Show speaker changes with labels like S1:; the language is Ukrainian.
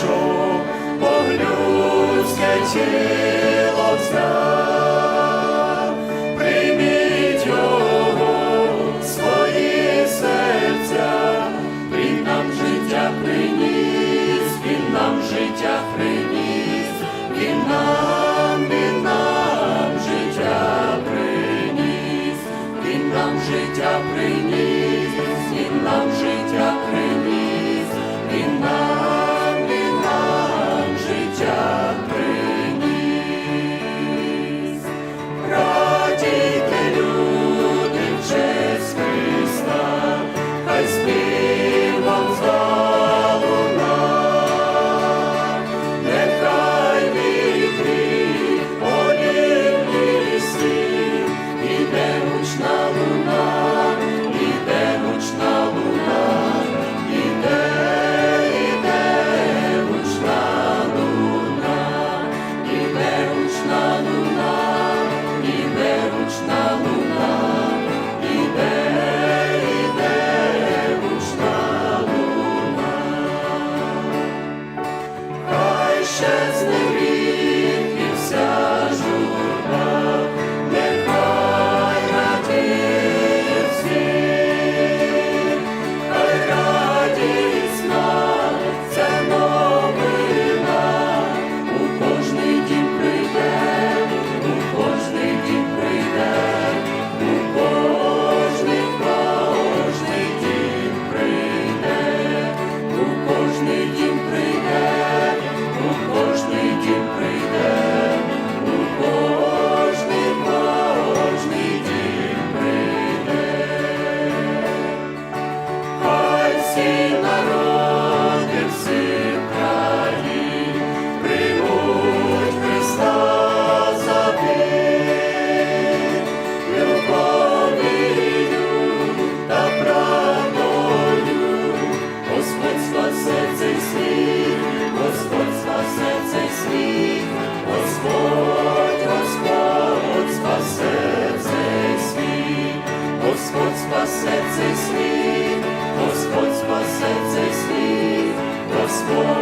S1: душу, Бог людське тіло взяв, прийміть його свої серця, Він нам життя приніс, Він нам життя приніс, Він нам, Він нам життя приніс, Він нам життя приніс, Він нам життя. Господь спасет цей світ, Господь спасе цей світ, Господь.